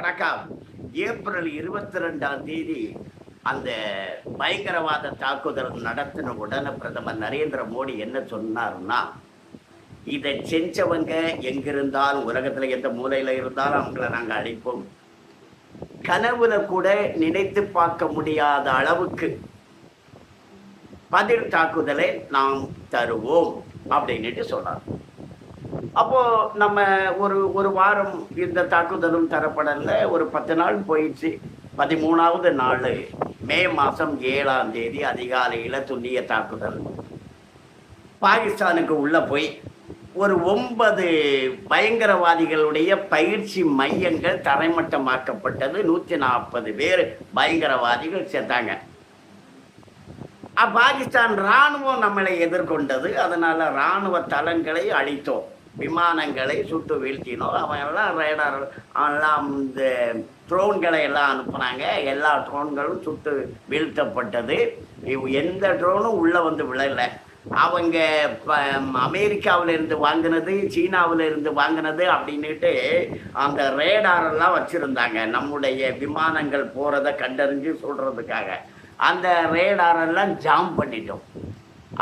வணக்கம். ஏப்ரல் இருபத்தி ரெண்டாம் தேதி அந்த பயங்கரவாத தாக்குதல் நடத்தின உடனே பிரதமர் நரேந்திர மோடி என்ன சொன்னார்னா இதை செஞ்சவங்க எங்கிருந்தாலும் உலகத்துல எந்த மூலையில் இருந்தாலும் அவங்கள நாங்கள் அழைப்போம். கனவுல கூட நினைத்து பார்க்க முடியாத அளவுக்கு பதில் தாக்குதலை நாம் தருவோம். அப்படின்னுட்டு சொன்னார். அப்போ நம்ம ஒரு ஒரு வாரம் இந்த தாக்குதலும் தரப்படல. ஒரு பத்து நாள் போயிடுச்சு. பதிமூணாவது நாள் மே மாதம் ஏழாம் தேதி அதிகாலையில் துல்லிய தாக்குதல். பாகிஸ்தானுக்கு உள்ளே போய் ஒரு ஒன்பது பயங்கரவாதிகளுடைய பயிற்சி மையங்கள் தரைமட்டமாக்கப்பட்டது. நூற்றி நாற்பது பேர் பயங்கரவாதிகள் சேர்ந்தாங்க பாகிஸ்தான் இராணுவம் நம்மளை எதிர்கொண்டது. அதனால் இராணுவ தளங்களை அழித்தோம். விமானங்களை சுட்டு வீழ்த்தினோம். அவன் எல்லாம் ரேடார் எல்லாம் இந்த ட்ரோன்களை எல்லாம் அனுப்புனாங்க. எல்லா ட்ரோன்களும் சுட்டு வீழ்த்தப்பட்டது. எந்த ட்ரோனும் உள்ளே வந்து விழலை. அவங்க அமெரிக்காவில் இருந்து வாங்கினது சீனாவில் இருந்து வாங்கினது அப்படின்னுட்டு அந்த ரேடாரெல்லாம் வச்சுருந்தாங்க. நம்முடைய விமானங்கள் போகிறத கண்டறிஞ்சு சொல்கிறதுக்காக அந்த ரேடாரெல்லாம் ஜாம் பண்ணிட்டோம்.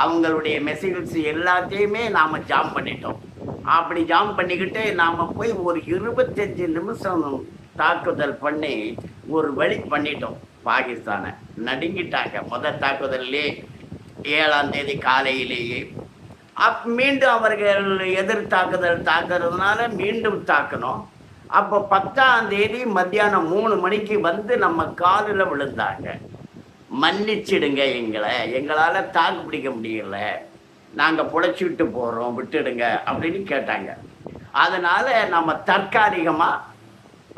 அவங்களுடைய மெசேஜஸ் எல்லாத்தையுமே நாம் ஜாம் பண்ணிட்டோம். அப்படி ஜாம் பண்ணிக்கிட்டு நாம் போய் ஒரு இருபத்தஞ்சி நிமிஷம் தாக்குதல் பண்ணி ஒரு வழி பண்ணிட்டோம். பாகிஸ்தானை. நடுங்கிட்டாங்க. முதல் தாக்குதல்லே ஏழாம் தேதி காலையிலேயே. அப் மீண்டும் அவர்கள் எதிர் தாக்குதல் தாக்குறதுனால மீண்டும் தாக்கணும் அப்போ பத்தாம் தேதி மத்தியானம் மூணு மணிக்கு வந்து நம்ம காலில் விழுந்தாங்க. மன்னிச்சிடுங்க எங்களை. எங்களால் தாக்கு பிடிக்க முடியல. நாங்கள் புழைச்சி விட்டு போகிறோம் விட்டுடுங்க அப்படின்னு கேட்டாங்க. அதனால் நம்ம தற்காலிகமாக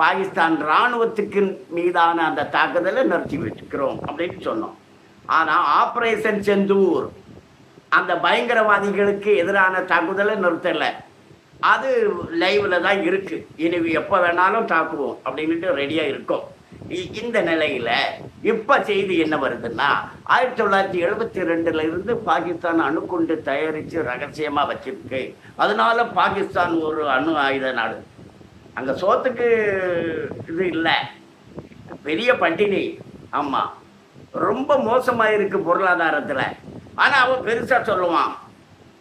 பாகிஸ்தான் இராணுவத்துக்கு மீதான அந்த தாக்குதலை நிறுத்தி வச்சுக்கிறோம் அப்படின்னு சொன்னோம். ஆனால் ஆப்ரேஷன் செந்தூர் அந்த பயங்கரவாதிகளுக்கு எதிரான தாக்குதலை நிறுத்தலை. அது லைவில் தான் இருக்குது இனி எப்போ வேணாலும் தாக்குவோம் அப்படின்ட்டு ரெடியாக இருக்கோம். இந்த நிலையில இப்ப செய்தி என்ன வருதுன்னா ஆயிரத்தி தொள்ளாயிரத்தி எழுபத்தி ரெண்டுல இருந்து பாகிஸ்தான் அணுகுண்டு தயாரிச்சு ரகசியமா வச்சிருக்கு. அதனால பாகிஸ்தான் ஒரு அணு ஆயுத நாடு. அங்க சோத்துக்கு இது இல்லை. பெரிய பட்டினி. ஆமா. ரொம்ப மோசமாயிருக்கு இருக்கு ஆனா அவன் பெருசா சொல்லுவான்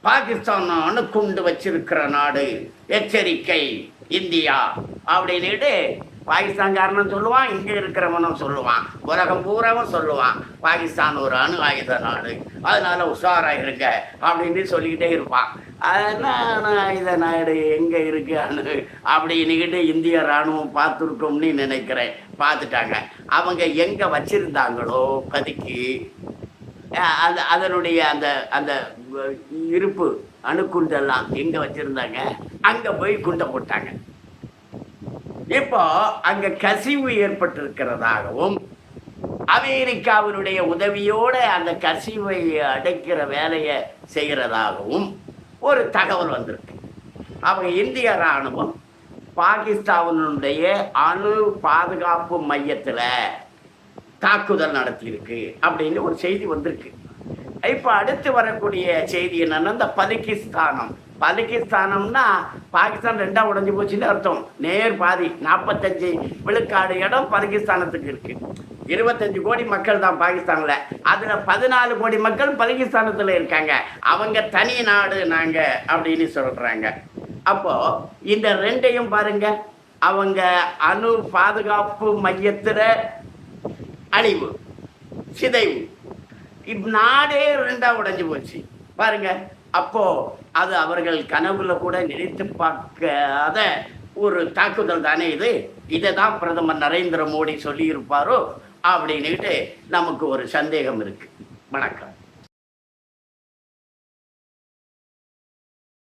பாகிஸ்தான் அணுகுண்டு வச்சிருக்கிற நாடு எச்சரிக்கை இந்தியா அப்படின்னுட்டு பாகிஸ்தான்காரனும் சொல்லுவான் இங்கே இருக்கிறவனும் சொல்லுவான். உலகம் பூராவும் சொல்லுவான் பாகிஸ்தான் ஒரு அணு ஆயுத நாடு. அதனால உஷாராக இருங்க அப்படின்னு சொல்லிக்கிட்டே இருப்பான். அதனால் ஆயுத நாடு எங்கே இருக்கு அணு? அப்படின்னுக்கிட்டு இந்திய இராணுவம் பார்த்துருக்கோம்னு நினைக்கிறேன். பார்த்துட்டாங்க. அவங்க எங்கே வச்சுருந்தாங்களோ பதுக்கி அஹ் அது அதனுடைய அந்த அந்த இருப்பு அணுக்குண்டெல்லாம் எங்கே வச்சுருந்தாங்க? அங்கே போய் குண்டை போட்டாங்க. இப்போ அங்க கசிவு ஏற்பட்டிருக்கிறதாகவும் அமெரிக்காவினுடைய உதவியோடு அந்த கசிவை அடைக்கிற வேலையை செய்கிறதாகவும் ஒரு தகவல் வந்திருக்கு. அவங்க இந்திய இராணுவம் பாகிஸ்தானுடைய அணு பாதுகாப்பு மையத்தில் தாக்குதல் நடத்தியிருக்கு அப்படின்னு ஒரு செய்தி வந்திருக்கு. இப்போ அடுத்து வரக்கூடிய செய்தி என்னென்னா இந்த பலிகிஸ்தானம். பலுக்கிஸ்தானம்னா பாகிஸ்தான் ரெண்டா உடஞ்சி போச்சுன்னு அர்த்தம். நேர் பாதி நாற்பத்தஞ்சு விழுக்காடு இடம் பலுக்கிஸ்தானத்துக்கு இருக்கு. இருபத்தஞ்சு கோடி மக்கள் தான் பாகிஸ்தான்ல. அதுல பதினாலு கோடி மக்கள் பலுக்கிஸ்தானத்துல இருக்காங்க. அவங்க தனி நாடு நாங்க அப்படின்னு சொல்றாங்க. அப்போ இந்த ரெண்டையும் பாருங்க. அவங்க அணு பாதுகாப்பு மையத்துல அழிவு சிதைவு. இப் நாடே ரெண்டா உடைஞ்சு போச்சு. பாருங்க. அப்போ அது அவர்கள் கனவுல கூட நினைத்து பார்க்காத ஒரு தாக்குதல் தானே இது? இதை தான் பிரதமர் நரேந்திர மோடி சொல்லியிருப்பாரோ? அப்படின்னுட்டு நமக்கு ஒரு சந்தேகம் இருக்கு. வணக்கம்.